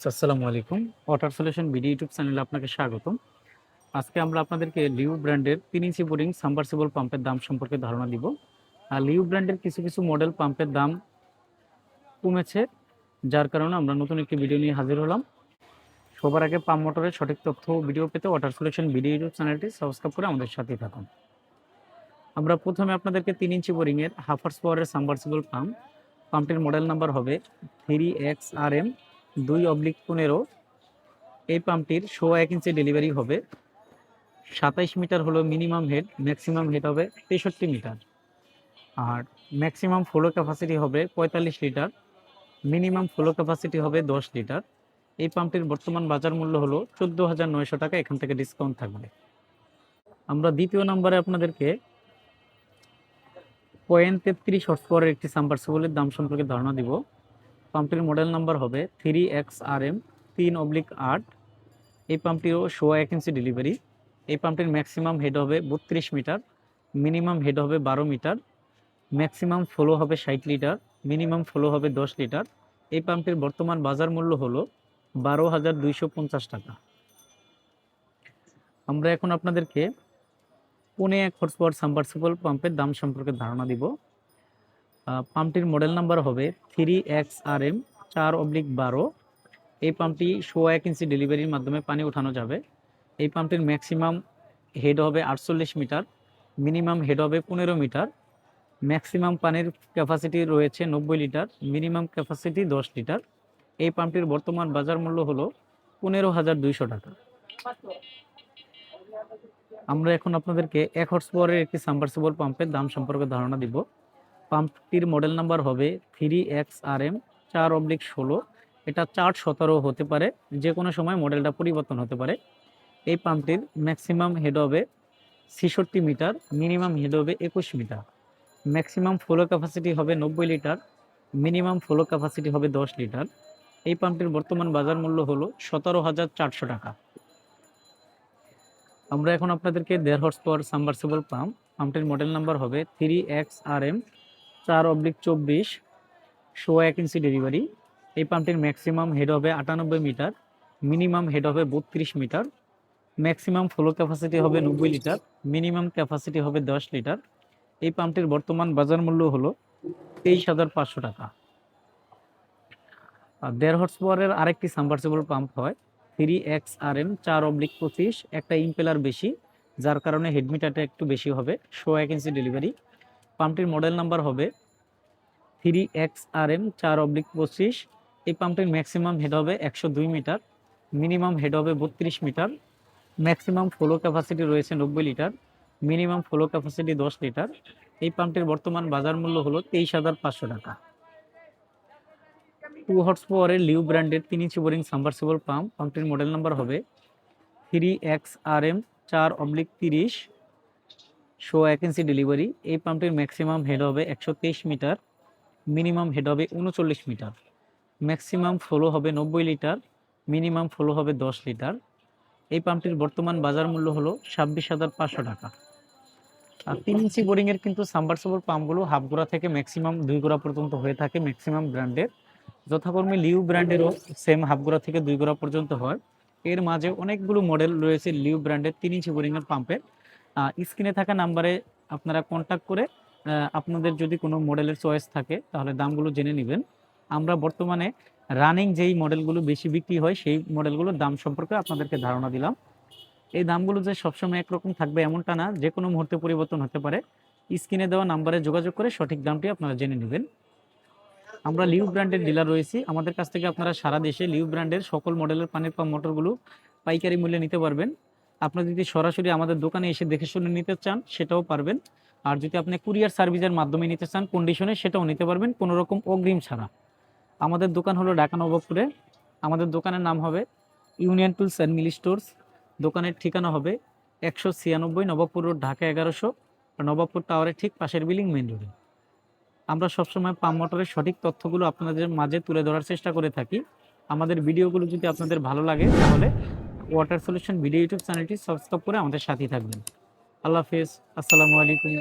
আসসালামু আলাইকুম। Water solution BD YouTube চ্যানেলে আপনাকে স্বাগতম। আজকে আমরা আপনাদেরকে লিউ ব্র্যান্ডের তিন ইঞ্চি বোরিং সাবমার্সিবল পাম্পের দাম সম্পর্কে ধারণা দিব। আর লিউ ব্র্যান্ডের কিছু কিছু মডেল পাম্পের দাম কমেছে, যার কারণে আমরা নতুন একটি ভিডিও নিয়ে হাজির হলাম। সবার আগে পাম্প মোটরের সঠিক তথ্য ভিডিও পেতে ওয়াটার সলিউশন বিডি ইউটিউব চ্যানেলটি সাবস্ক্রাইব করে আমাদের সাথে থাকুন। আমরা প্রথমে আপনাদেরকে তিন ইঞ্চি বোরিংয়ের হাফার্স পাওয়ারের সাবমার্সিবল পাম্প পাম্পটির মডেল নাম্বার হবে থ্রি এক্স আর এম দুই অবলিক পনেরো। এই পাম্পটির শো এক ইঞ্চি ডেলিভারি হবে। সাতাইশ মিটার হলো মিনিমাম হেড, ম্যাক্সিমাম হেড হবে তেষট্টি মিটার। আর ম্যাক্সিমাম ফ্লো ক্যাপাসিটি হবে পঁয়তাল্লিশ লিটার, মিনিমাম ফ্লো ক্যাপাসিটি হবে দশ লিটার। এই পাম্পটির বর্তমান বাজার মূল্য হলো চোদ্দ হাজার নয়শো টাকা, এখান থেকে ডিসকাউন্ট থাকবে। আমরা দ্বিতীয় নম্বরে আপনাদেরকে পয়েন্ট তেত্রিশ হর্স পাওয়ারের একটি সাম্পারসিবলের দাম সম্পর্কে ধারণা দিব। পাম্পটির মডেল নাম্বার হবে থ্রি এক্স আর এম, তিন অবলিক আট। এই পাম্পটিরও শো এক ইঞ্চি ডেলিভারি এই পাম্পটির ম্যাক্সিমাম হেড হবে বত্রিশ মিটার মিনিমাম হেড হবে বারো মিটার ম্যাক্সিমাম ফ্লো হবে ষাট লিটার মিনিমাম ফ্লো হবে দশ লিটার। এই পাম্পটির বর্তমান বাজার মূল্য হলো বারো হাজার দুইশো পঞ্চাশ টাকা। আমরা এখন আপনাদেরকে পুনে এক হর্স পাওয়ার সাবমার্সিবল পাম্পের দাম সম্পর্কে ধারণা দিব। পাম্পটির মডেল নাম্বার হবে থ্রি এক্স আর এম চার অবলিক বারো। এই পাম্পটি শো এক ইঞ্চি ডেলিভারির মাধ্যমে পানি উঠানো যাবে। এই পাম্পটির ম্যাক্সিমাম হেড হবে আটচল্লিশ মিটার মিনিমাম হেড হবে পনেরো মিটার ম্যাক্সিমাম পানির ক্যাপাসিটি রয়েছে নব্বই লিটার মিনিমাম ক্যাপাসিটি দশ লিটার। এই পাম্পটির বর্তমান বাজার মূল্য হলো পনেরো হাজার দুইশো টাকা। আমরা এখন আপনাদেরকে এক হর্স পাওয়ারের একটি সাবমার্সিবল পাম্পের দাম সম্পর্কে ধারণা দিব। পাম্পটির মডেল নাম্বার হবে থ্রি এক্স আর এম চার অবলিক ষোলো। এটা চার সতেরো হতে পারে, যে কোনো সময় মডেলটা পরিবর্তন হতে পারে। এই পাম্পটির ম্যাক্সিমাম হেড হবে ছেষট্টি মিটার মিনিমাম হেড হবে একুশ মিটার। ম্যাক্সিমাম ফ্লো ক্যাপাসিটি হবে নব্বই লিটার মিনিমাম ফ্লো ক্যাপাসিটি হবে দশ লিটার। এই পাম্পটির বর্তমান বাজার মূল্য হলো সতেরো হাজার চারশো টাকা। আমরা এখন আপনাদেরকে দেড় হর্স পাওয়ার সাবমার্সিবল পাম্প পাম্পটির মডেল নাম্বার হবে থ্রি এক্স আর এম চার অবলিক চব্বিশ শো এক ইঞ্চি ডেলিভারি এই পাম্পটির ম্যাক্সিমাম হেড হবে আটানব্বই মিটার মিনিমাম হেড হবে বত্রিশ মিটার। ম্যাক্সিমাম ফ্লো ক্যাপাসিটি হবে নব্বই লিটার মিনিমাম ক্যাপাসিটি হবে দশ লিটার। এই পাম্পটির বর্তমান বাজার মূল্য হলো তেইশ হাজার পাঁচশো টাকা। দেড় হর্স পাওয়ারের আরেকটি সাবমার্সিবল পাম্প হয় থ্রি এক্স আর এম চার অবলিক পঁচিশ, একটা ইম্পেলার বেশি, যার কারণে হেডমিটারটা একটু বেশি হবে শো এক ইঞ্চি ডেলিভারি পাম্পটির মডেল নাম্বার হবে থ্রি এক্স আর এম চার অবলিক পঁচিশ। এই পাম্পটির ম্যাক্সিমাম হেড হবে একশো দুই মিটার মিনিমাম হেড হবে বত্রিশ মিটার ম্যাক্সিমাম ফ্লো ক্যাপাসিটি রয়েছে নব্বই লিটার মিনিমাম ফ্লো ক্যাপাসিটি দশ লিটার এই পাম্পটির বর্তমান বাজার মূল্য হলো তেইশ হাজার পাঁচশো টাকা। টু হর্স পাওয়ারের লিউ ব্র্যান্ডের তিন ইঞ্চি বোরিং সাবমার্সিবল পাম্প পাম্পটির মডেল নাম্বার হবে থ্রি এক্স আর এম চার অবলিক তিরিশ। শো ইঞ্চি ডেলিভারি এই পাম্পটির ম্যাক্সিমাম হেড হবে একশো তেইশ মিটার মিনিমাম হেড হবে উনচল্লিশ মিটার। ম্যাক্সিমাম ফ্লো হবে নব্বই লিটার মিনিমাম ফ্লো হবে দশ লিটার। এই পাম্পটির বর্তমান বাজার মূল্য হলো ছাব্বিশ হাজার পাঁচশো টাকা। আর তিন ইঞ্চি বোরিংয়ের কিন্তু সাবমার্সিবল পাম্পগুলো হাফ গোড়া থেকে ম্যাক্সিমাম দুই গোড়া পর্যন্ত হয়ে থাকে ম্যাক্সিমাম ব্র্যান্ডের যথাকর্মে লিউ ব্র্যান্ডেরও সেম হাফ গোড়া থেকে দুই গোড়া পর্যন্ত হয়। এর মাঝে অনেকগুলো মডেল রয়েছে লিউ ব্র্যান্ডের তিন ইঞ্চি বোরিংয়ের পাম্পের স্ক্রিনে থাকা নাম্বারে আপনারা কন্ট্যাক্ট করে আপনাদের যদি কোনো মডেলের চয়েস থাকে, তাহলে দামগুলো জেনে নেবেন। আমরা বর্তমানে রানিং যেই মডেলগুলো বেশি বিক্রি হয়, সেই মডেলগুলোর দাম সম্পর্কে আপনাদেরকে ধারণা দিলাম। এই দামগুলো যে সবসময় একরকম থাকবে এমনটা না, যে কোনো মুহূর্তে পরিবর্তন হতে পারে। স্ক্রিনে দেওয়া নাম্বারে যোগাযোগ করে সঠিক দামটি আপনারা জেনে নেবেন। আমরা লিউ ব্র্যান্ডের ডিলার রয়েছি। আমাদের কাছ থেকে আপনারা সারা দেশে লিউ ব্র্যান্ডের সকল মডেলের পানির পাম্প মোটরগুলো পাইকারি মূল্যে নিতে পারবেন। আপনি যদি সরাসরি আমাদের দোকানে এসে দেখে শুনে নিতে চান, সেটাও পারবেন। আর যদি আপনি কুরিয়ার সার্ভিসের মাধ্যমে নিতে চান কন্ডিশনে সেটাও নিতে পারবেন, কোনো রকম অগ্রিম ছাড়া। আমাদের দোকান হলো ঢাকা নবাবপুরে। আমাদের দোকানের নাম হবে union tools and Mili stores দোকানের ঠিকানা হবে একশো ছিয়ানব্বই নবাবপুর রোড, ঢাকা এগারোশো। নবাবপুর টাওয়ারের ঠিক পাশের বিল্ডিং মেন রোডে। আমরা সবসময় পাম মোটরের সঠিক তথ্যগুলো আপনাদের মাঝে তুলে ধরার চেষ্টা করে থাকি। আমাদের ভিডিওগুলো যদি আপনাদের ভালো লাগে, তাহলে ওয়াটার সলিউশন ভিডিও ইউটিউব চ্যানেলটি সাবস্ক্রাইব করে আমাদের সাথেই থাকবেন। আল্লাহ হাফেজ। আসসালামু আলাইকুম।